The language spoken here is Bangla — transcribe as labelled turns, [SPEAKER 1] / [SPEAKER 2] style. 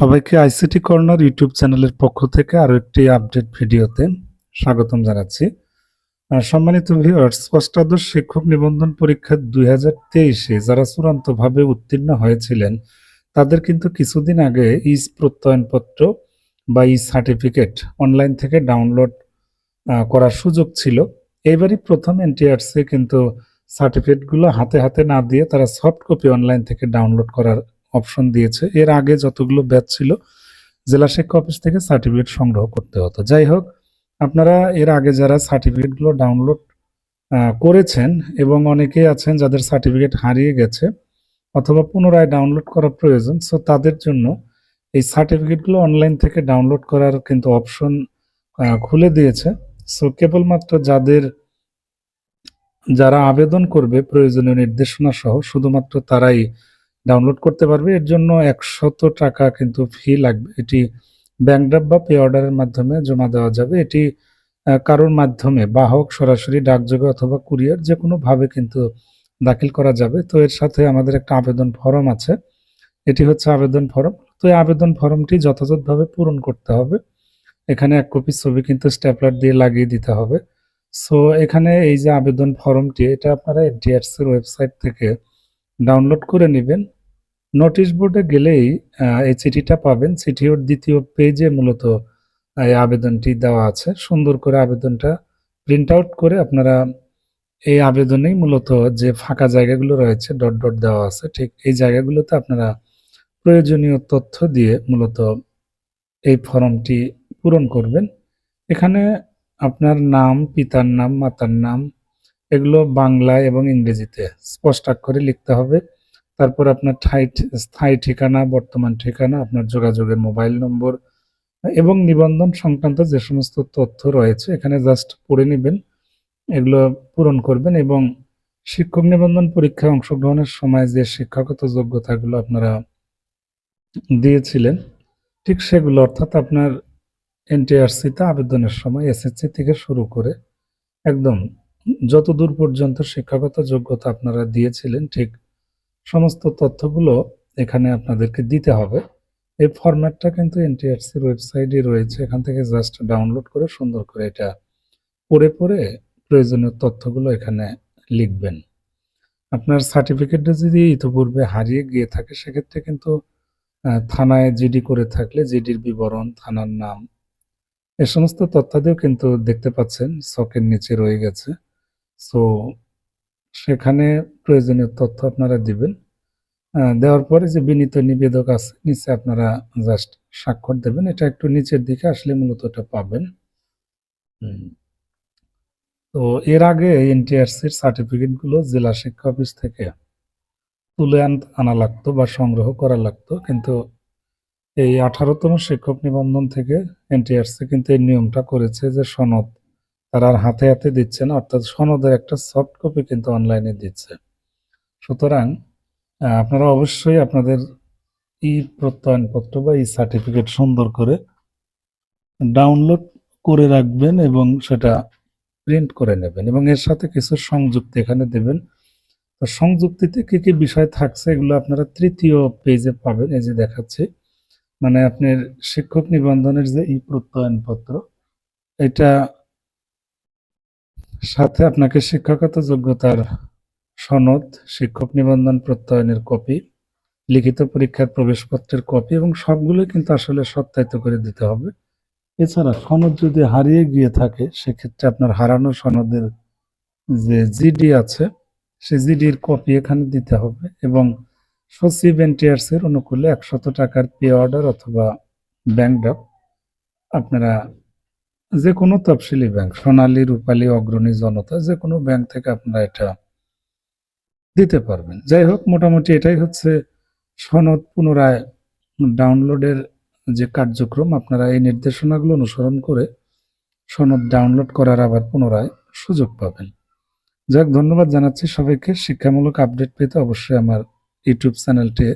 [SPEAKER 1] সবাইকে আইসিটি কর্নার ইউটিউব চ্যানেলের পক্ষ থেকে আরও একটি আপডেট ভিডিওতে স্বাগতম জানাচ্ছি। সম্মানিত ভিউয়ার্স অষ্টাদশ শিক্ষক নিবন্ধন পরীক্ষা দুই হাজার তেইশে যারা চূড়ান্তভাবে উত্তীর্ণ হয়েছিলেন, তাদের কিন্তু কিছুদিন আগে ইস প্রত্যয়নপত্র বা ই সার্টিফিকেট অনলাইন থেকে ডাউনলোড করার সুযোগ ছিল। এইবারই প্রথম এনটিআরসি কিন্তু সার্টিফিকেটগুলো হাতে হাতে না দিয়ে তারা সফট কপি অনলাইন থেকে ডাউনলোড করার অপশন দিয়েছে। এর আগে যতগুলো ব্যাচ ছিল, জেলা শিক্ষা অফিস থেকে সার্টিফিকেট সংগ্রহ করতে হতো। যাই হোক, আপনারা এর আগে যারা সার্টিফিকেটগুলো ডাউনলোড করেছেন এবং অনেকেই আছেন যাদের সার্টিফিকেট হারিয়ে গেছে অথবা পুনরায় ডাউনলোড করা প্রয়োজন সো তাদের জন্য এই সার্টিফিকেটগুলো অনলাইন থেকে ডাউনলোড করার কিন্তু অপশন খুলে দিয়েছে। সো কেবলমাত্র যাদের, যারা আবেদন করবে প্রয়োজনীয় নির্দেশনা সহ, শুধুমাত্র তারাই ডাউনলোড করতে পারবে। এর জন্য একশত টাকা কিন্তু ফি লাগবে। এটি ব্যাংক ড্রাফট বা পে অর্ডারের মাধ্যমে জমা দেওয়া যাবে। এটি কারোর মাধ্যমে, বাহক, সরাসরি, ডাকযোগে অথবা কুরিয়ার যে কোনো ভাবে কিন্তু দাখিল করা যাবে। তো এর সাথে আমাদের একটা আবেদন ফর্ম আছে। এটি হচ্ছে আবেদন ফর্ম তো এই আবেদন ফর্মটি যথাযথভাবে পূরণ করতে হবে। এখানে এক কপি ছবি কিন্তু স্ট্যাপলার দিয়ে লাগিয়ে দিতে হবে। সো এখানে এই যে আবেদন ফর্মটি এটা আপনারা এনটিআরসির ওয়েবসাইট থেকে ডাউনলোড করে নেবেন। নোটিশ বোর্ডে গেলেই এই চিঠিটা পাবেন। চিঠির দ্বিতীয় পেজে মূলত এই আবেদনটি দেওয়া আছে। সুন্দর করে আবেদনটা প্রিন্ট আউট করে আপনারা এই আবেদনেই মূলত যে ফাঁকা জায়গাগুলো রয়েছে ডট ডট দেওয়া আছে, ঠিক এই জায়গাগুলোতে আপনারা প্রয়োজনীয় তথ্য দিয়ে মূলত এই ফর্মটি পূরণ করবেন। এখানে আপনার নাম, পিতার নাম, মাতার নাম এগুলো বাংলা এবং ইংরেজিতে স্পষ্ট অক্ষরে লিখতে হবে। তারপর আপনার ঠাই স্থায়ী ঠিকানা, বর্তমান ঠিকানা, আপনার যোগাযোগের মোবাইল নম্বর এবং নিবন্ধন সংক্রান্ত যে সমস্ত তথ্য রয়েছে, এখানে জাস্ট পড়ে নেবেন। এগুলো পূরণ করবেন এবং শিক্ষক নিবন্ধন পরীক্ষায় অংশগ্রহণের সময় যে শিক্ষাগত যোগ্যতাগুলো আপনারা দিয়েছিলেন, ঠিক সেগুলো অর্থাৎ আপনার এনটিআরসিতে আবেদনের সময় এসএসসি থেকে শুরু করে একদম যত দূর পর্যন্ত শিক্ষাগত যোগ্যতা আপনারা দিয়েছিলেন, ঠিক সমস্ত তথ্যগুলো এখানে আপনাদেরকে দিতে হবে। এই ফরম্যাটটা কিন্তু এনটিআরসির ওয়েবসাইটে রয়েছে। এখান থেকে জাস্ট ডাউনলোড করে সুন্দর করে এটা পড়ে পড়ে প্রয়োজনীয় তথ্যগুলো এখানে লিখবেন। আপনার সার্টিফিকেটটা যদি ইতিপূর্বে হারিয়ে গিয়ে থাকে, সেক্ষেত্রে কিন্তু থানায় জিডি করে থাকলে জিডির বিবরণ, থানার নাম, এ সমস্ত তথ্যাদিও কিন্তু দেখতে পাচ্ছেন শখের নিচে রয়ে গেছে। সো সেখানে প্রয়োজনীয় তথ্য আপনারা দিবেন। দেওয়ার পরে যে বিনীত নিবেদক আছে, নিচে আপনারা জাস্ট স্বাক্ষর দেবেন। এটা একটু নিচের দিকে আসলে মূলত এটা পাবেন। তো এর আগে এনটিআরসির সার্টিফিকেটগুলো জেলা শিক্ষা অফিস থেকে তুলে আনা লাগতো বা সংগ্রহ করা লাগতো। কিন্তু এই আঠারোতম শিক্ষক নিবন্ধন থেকে এনটিআরসি কিন্তু এই নিয়মটা করেছে যে সনদ তারা আর হাতে হাতে দিচ্ছে না, অর্থাৎ সনদের একটা সফট কপি কিন্তু অনলাইনে দিচ্ছে। সুতরাং আপনারা অবশ্যই আপনাদের ই প্রত্যয়নপত্র বা ই সার্টিফিকেট সুন্দর করে ডাউনলোড করে রাখবেন এবং সেটা প্রিন্ট করে নেবেন এবং এর সাথে কিছু সংযুক্তি এখানে দেবেন। তো সংযুক্তিতে কী কী বিষয় থাকছে এগুলো আপনারা তৃতীয় পেজে পাবেন, এই যে দেখাচ্ছি। মানে আপনার শিক্ষক নিবন্ধনের যে ই প্রত্যয়নপত্র, এটা সাথে আপনাকে শিক্ষাগত যোগ্যতার সনদ, শিক্ষক নিবন্ধন প্রত্যয়নের কপি, লিখিত পরীক্ষার প্রবেশপত্রের কপি এবং সবগুলো কিন্তু আসলে সত্যায়িত করে দিতে হবে। এছাড়া সনদ যদি হারিয়ে গিয়ে থাকে, সেক্ষেত্রে আপনার হারানো সনদের যে জিডি আছে, সে জিডির কপি এখানে দিতে হবে এবং সচিব এনটিআরস এর অনুকূলে একশত টাকার পে অর্ডার অথবা ব্যাংক ড্রাফট আপনারা যে কোনো তফসিলি ব্যাংক সোনালী, রূপালী, অগ্রণী জনতা, যে কোনো ব্যাংক থেকে আপনারা এটা দিতে পারবেন। যাই হোক, মোটামুটি এটাই হচ্ছে সনদ পুনরায় ডাউনলোডের যে কার্যক্রম, আপনারা এই নির্দেশনাগুলো অনুসরণ করে সনদ ডাউনলোড করার আবার পুনরায় সুযোগ পাবেন। যাক, ধন্যবাদ জানাচ্ছি সবাইকে। শিক্ষামূলক আপডেট পেতে অবশ্যই আমার ইউটিউব চ্যানেলটি